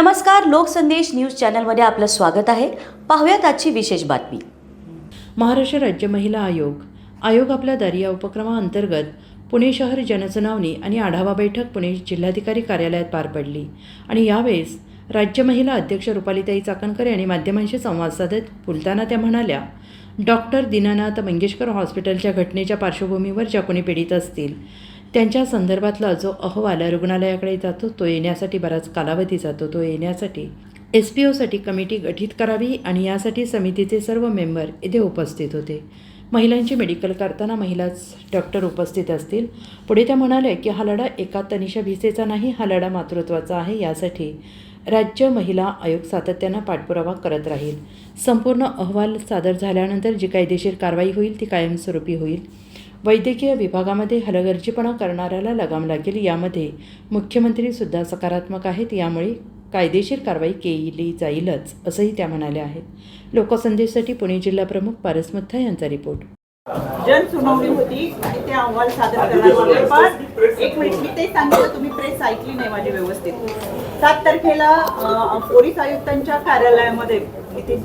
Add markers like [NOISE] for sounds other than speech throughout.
नमस्कार लोकसंदेश न्यूज चॅनलमध्ये आपलं स्वागत आहे. पाहूयात आजची विशेष बातमी. महाराष्ट्र राज्य महिला आयोग. आयोग आपल्या दर्या उपक्रमाअंतर्गत पुणे शहर जनसुनावणी आणि आढावा बैठक पुणे जिल्हाधिकारी कार्यालयात पार पडली आणि यावेळेस राज्य महिला अध्यक्ष रुपालीताई चाकणकर यांनी माध्यमांशी संवाद साधत बोलताना त्या म्हणाल्या डॉक्टर दीनानाथ मंगेशकर हॉस्पिटलच्या घटनेच्या पार्श्वभूमीवर ज्या कोणी पीडित असतील त्यांच्या संदर्भातला जो अहवाल रुग्णालयाकडे जातो तो येण्यासाठी बराच कालावधी जातो. तो येण्यासाठी एस पी ओसाठी कमिटी गठीत करावी आणि यासाठी समितीचे सर्व मेंबर येथे उपस्थित होते. महिलांची मेडिकल करताना महिलाच डॉक्टर उपस्थित असतील. पुढे त्या म्हणाल्या की हा लढा एका तनिषा भिसेचा नाही हा लढा मातृत्वाचा आहे. यासाठी राज्य महिला आयोग सातत्यानं पाठपुरावा करत राहील. संपूर्ण अहवाल सादर झाल्यानंतर जी कायदेशीर कारवाई होईल ती कायमस्वरूपी होईल. वैद्यकीय विभागामध्ये हलगर्जीपणा करणाऱ्याला लगाम लागेल. यामध्ये मुख्यमंत्रीसुद्धा सकारात्मक आहेत. यामुळे कायदेशीर कारवाई केली जाईलच असंही त्या म्हणाल्या आहेत. लोकसंदेशसाठी पुणे जिल्हा प्रमुख पारस मथ्था यांचा रिपोर्ट. जन सुनावणी होती. आणि ते अहवाल सादर करणार होते पण एक मिनिट मी ते सांगितलं तुम्ही प्रेस ऐकली नाही माझी व्यवस्थित. सात तारखेला पोलीस आयुक्तांच्या कार्यालयामध्ये इथे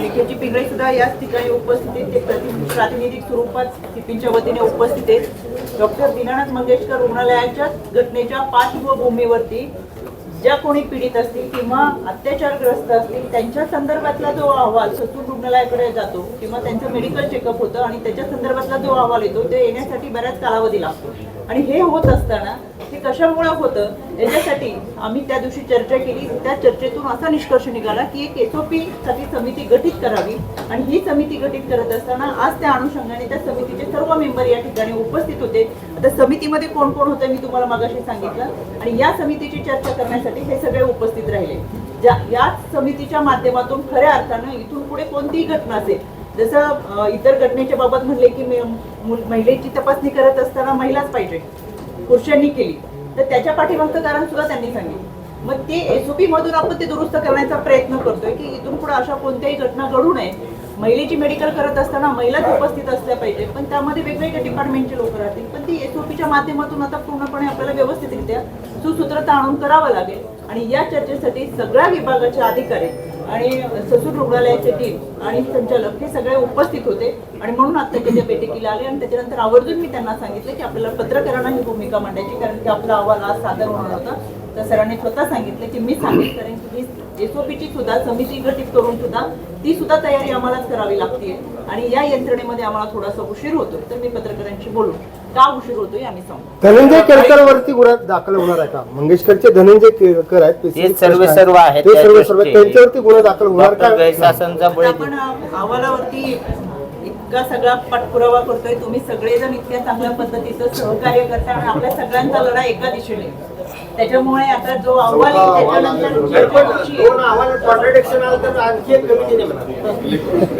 लिखेची पिंगळे सुद्धा याच ठिकाणी उपस्थित आहेत ते प्रति प्रातिनिधिक स्वरूपात सिपींच्या वतीने उपस्थित आहेत. डॉक्टर दीनानाथ मंगेशकर रुग्णालयाच्या घटनेच्या पार्श्वभूमीवरती ज्या कोणी पीडित असतील किंवा अत्याचारग्रस्त असतील त्यांच्या संदर्भातला जो अहवाल ससून रुग्णालयाकडे जातो किंवा त्यांचं मेडिकल चेकअप होतं आणि त्याच्या संदर्भातला जो अहवाल येतो ते येण्यासाठी बऱ्याच कालावधी लागतो. आणि हे होत असताना हे कशामुळे होतं याच्यासाठी आम्ही त्या दिवशी चर्चा केली. त्या चर्चेतून असा निष्कर्ष निघाला की एक एसओपी साठी समिती गठीत करावी. आणि ही समिती गठीत करत असताना आज त्या अनुषंगाने त्या समितीचे सर्व मेंबर या ठिकाणी उपस्थित होते. आता समितीमध्ये कोण कोण होते मी तुम्हाला मागाशी सांगितलं. आणि या समितीची चर्चा करण्यासाठी हे सगळे उपस्थित राहिले. ज्या याच समितीच्या माध्यमातून खऱ्या अर्थानं इथून पुढे कोणतीही घटना असेल जसं इतर घटनेच्या बाबत म्हणले की महिलेची तपासणी करत असताना महिलाच पाहिजे. पुरुषांनी केली. तर त्याच्या पाठीमागचं कारण सुद्धा त्यांनी सांगितलं. मग ते एसओपी मधून आपण ते दुरुस्त करण्याचा प्रयत्न करतोय की इथून पुढे अशा कोणत्याही घटना घडू नये. महिलेची मेडिकल करत असताना महिलाच उपस्थित असल्या पाहिजे. पण त्यामध्ये वेगवेगळ्या डिपार्टमेंटचे लोक राहतील. पण ती एसओपीच्या माध्यमातून आता पूर्णपणे आपल्याला व्यवस्थितरित्या सुसूत्रता आणून करावं लागेल. आणि या चर्चेसाठी सगळ्या विभागाचे अधिकारी आणि ससून रुग्णालयाचे टीम आणि संचालक हे सगळे उपस्थित होते. आणि म्हणून आत्ताच्या त्या बैठकीला आले आणि त्याच्यानंतर आवर्जून मी त्यांना सांगितलं की आपल्याला पत्रकारांना ही भूमिका मांडायची कारण की आपला अहवाल आज सादर होणार होता. तर सरांनी स्वतः सांगितलं की मी सांगितलं कारण की एसओपीची सुद्धा समिती गठीत करून सुद्धा ती सुद्धा तयारी आम्हालाच करावी लागते आणि या यंत्रणेमध्ये आम्हाला थोडासा उशीर होतो तर मी पत्रकारांशी बोलून का उशीर होतोय आम्ही सांगू. धनंजय केळकर वरती गुन्हा दाखल होणार आहे का? मंगेशकरचे धनंजय केळकर आहेत ते specific सर्व प्रश्न सर्व आहेत ते त्या सर्व सर्व. त्यांच्यावरती गुन्हा दाखल होणार का? बळी आपण अहवालावरती इतका सगळा पाठपुरावा करतोय. तुम्ही सगळेजण इतक्या चांगल्या पद्धतीचं सहकार्य करता आणि आपल्या सगळ्यांचा लढा एका दिशेने. त्याच्यामुळे आता जो अहवाल येईल त्याच्यानंतर.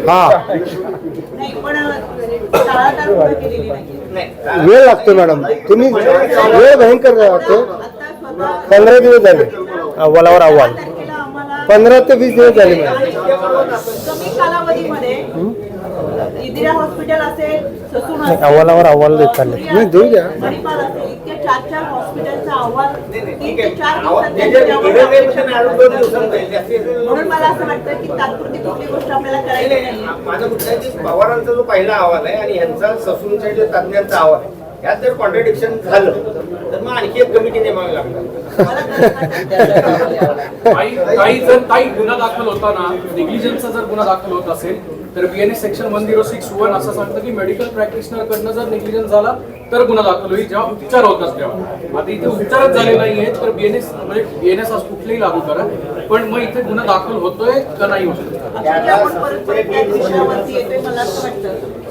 हा. नाही पण टाळाटाळ केलेली नाही. वेळ लागतो मॅडम. तुम्ही वेळ भयंकर लागतो पंधरा दिवस झाले. अहवालावर अहवाल. पंधरा ते वीस दिवस झाले मॅडम. कमी कालावधीमध्ये इंदिरा हॉस्पिटल असेल ससून असेल, अहवालावर अहवाल देत चालले. नाही, देऊ द्या. मणिपाल असेल चार चार हॉस्पिटलचा अहवाल तीन ते चार दिवसात त्यांच्यावर अपेक्षा म्हणून मला असं वाटतं की तात्पुरती कुठली गोष्ट आपल्याला करायची नाही माझं म्हणणं आहे की पवारांचा जो पहिला अहवाल आहे आणि ह्यांचा ससूनच्या जो तज्ञांचा अहवाल आहे यात जर कॉन्ट्रडिक्शन झालं तर मग आणखी एक कमिटी नेमावी लागणार. काही [LAUGHS] जर काही गुन्हा दाखल होताना निग्लिजन्सचा जर गुन्हा दाखल होत असेल तर B N S section one zero six one असं सांगतं की मेडिकल प्रॅक्टिशनर कडनं जर निग्लिजन्स झाला तर गुन्हा दाखल होईल. जेव्हा उपचार होतात तेव्हा. आता इथे उपचारच झाले नाही आहेत तर बीएनएस म्हणजे बीएनएस आज कुठलेही लागू करा. पण मग इथे गुन्हा दाखल होतोय का नाही होत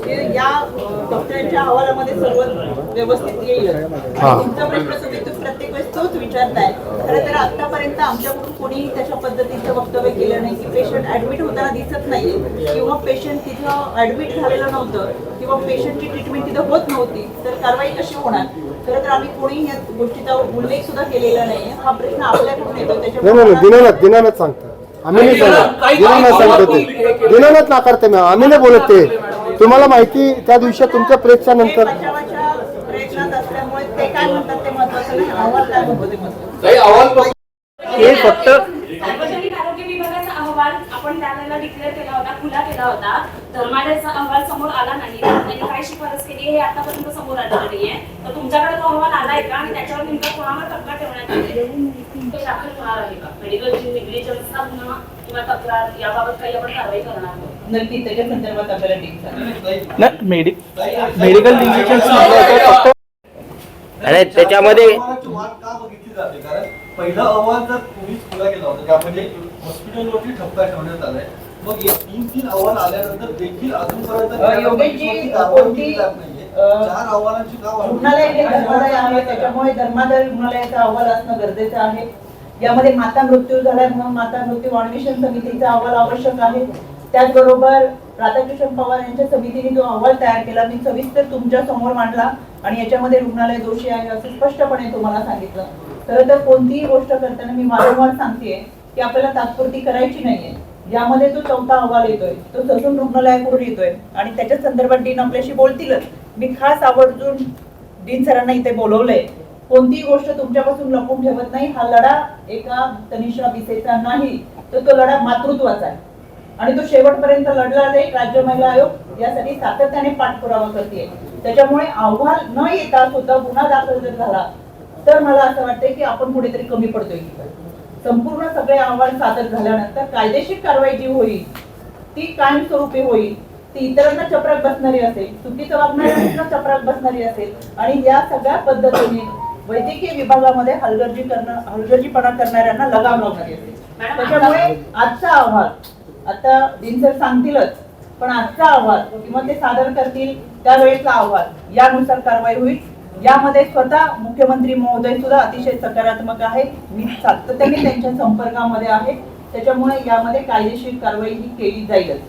की या डॉक्टरांच्या अहवालामध्ये सर्व व्यवस्थित येईल. प्रत्येक वेळेस तोच विचारताय खरं तर आतापर्यंत आमच्याकडून कोणीही तशा पद्धतीचं वक्तव्य केलं नाही. की पेशंट ऍडमिट होताना दिसत नाहीये किंवा पेशंट तिथं ऍडमिट झालेलं नव्हतं किंवा पेशंटची ट्रीटमेंट तिथं होत नव्हती तर कारवाई कशी होणार? खरं तर आम्ही कोणीही या गोष्टीचा उल्लेख सुद्धा केलेला नाहीये हा प्रश्न आपल्याकडून येतो. नाही नाही नाही, त्याच्यामुळे दिनानाथ दिनानाथ सांगता आम्ही नाही सांगत दिनानाथ सांगतो ते. दिनानाथ नाकारते मॅम आम्ही नाही बोलत ते. तुम्हाला माहिती त्या दिवशी तुमच्या प्रेसच्या नंतर ते काय म्हणतात ते महत्वाचं नाही. अहवाल काय म्हणतो ते महत्वाचं काही अहवाल हे फक्त सुद्धा डिक्लेअर केला होता खुला केला होता. धर्मादायचा अहवाल समोर आला नाही. त्यांनी काय शिफारस केली हे आतापर्यंत समोर आलेलं नाहीये. तर तुमच्याकडे तो अहवाल आलाय का? आणि त्याच्यावर नेमका कोणावर तक्रार ठेवण्यात आली ते दाखल होणार आहे का? मेडिकल निग्लिजन्सचा गुन्हा किंवा तक्रार याबाबत काही आपण कारवाई करणार आहोत. नक्की त्याच्या संदर्भात आपल्याला मेडिकल फक्त आणि त्याच्यामध्ये अहवालाची वाट का बघितली जाते? कारण पहिला अहवाल जर पोलीस खुला केला होता त्यामध्ये हॉस्पिटलवरती ठपका ठेवण्यात आलाय. मग हे तीन तीन अहवाल आल्यानंतर देखील अजूनपर्यंत योगेशजी, कोणती, चार अहवालांची रुग्णालय हे धर्मादाय आहे त्याच्यामुळे धर्मादाय रुग्णालयाचा अहवाल असणं गरजेचं आहे. यामध्ये माता मृत्यू झालाय म्हणून माता मृत्यू अन्वेषण समितीचा अहवाल आवश्यक आहे. त्याचबरोबर राधाकृष्ण पवार यांच्या समितीने जो अहवाल तयार केला मी सविस्तर तुमच्यासमोर मांडला आणि याच्यामध्ये रुग्णालय दोषी आहे असं स्पष्टपणे तुम्हाला सांगितलं. खरं तर कोणतीही गोष्ट करताना मी वारंवार सांगते की आपल्याला तात्पुरती करायची नाहीये. यामध्ये जो चौथा अहवाल येतोय तो ससून रुग्णालयाकडून येतोय आणि त्याच्या संदर्भात डीन आपल्याशी बोलतीलच. मी खास आवर्जून डीन सरांना इथे बोलवलंय. कोणतीही गोष्ट तुमच्यापासून लपून ठेवत नाही. हा लढा एका तनिषा बिसेचा नाही. तर तो लढा मातृत्वाचा आहे. आणि तो शेवटपर्यंत लढला जाईल राज्य महिला आयोग यासाठी सातत्याने पाठपुरावा करते त्याच्यामुळे अहवाल न येता सुद्धा गुन्हा दाखल जर झाला तर मला असं वाटतंय की आपण कुठेतरी कमी पडतोय की काय. संपूर्ण सगळे अहवाल सादर झाल्यानंतर कायदेशीर कारवाई जी होईल ती कायमस्वरूपी होईल ती इतरांना चपराक बसणारी असेल चुकीचं वागणाऱ्यांना [CLEARS THROAT] चपराक बसणारी असेल आणि या सगळ्या पद्धतीने वैद्यकीय विभागामध्ये हलगर्जी करणं हलगर्जीपणा करणाऱ्यांना लगाम लावणारी असेल त्याच्यामुळे आजचा अहवाल आता दिनसर सांगतीलच पण आजचा अहवाल किंवा ते सादर करतील त्यावेळेचा अहवाल यानुसार कारवाई होईल. यामध्ये स्वतः मुख्यमंत्री महोदय सुद्धा अतिशय सकारात्मक आहे मी सातत्याने त्यांच्या संपर्कामध्ये आहे. त्याच्यामुळे यामध्ये कायदेशीर कारवाई ही केली जाईलच.